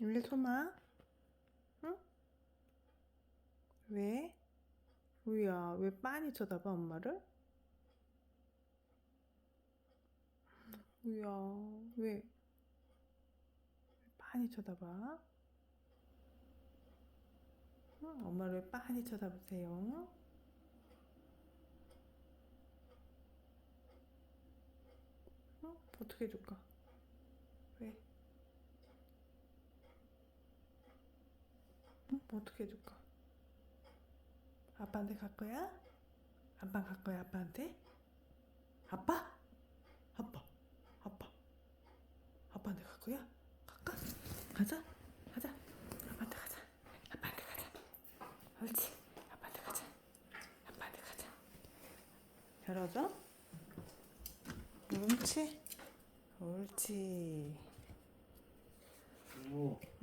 왜 소마? 응? 왜? 우야, 왜 빤히 쳐다봐, 엄마를? 우야, 왜? 왜 빤히 쳐다봐? 응? 엄마를 왜 빤히 쳐다보세요? 응? 어떻게 해줄까? 왜? 응? 어떻게 해줄까? 아빠한테 갈 거야? 아빠 갈 거야, 아빠한테? 아빠? 아빠, 아빠, 아빠한테 갈 거야? 갈까? 가자, 가자. 아빠한테 가자. 아빠한테 가자. 옳지. 아빠한테 가자. 아빠한테 가자. 열어줘. 옳지. 옳지.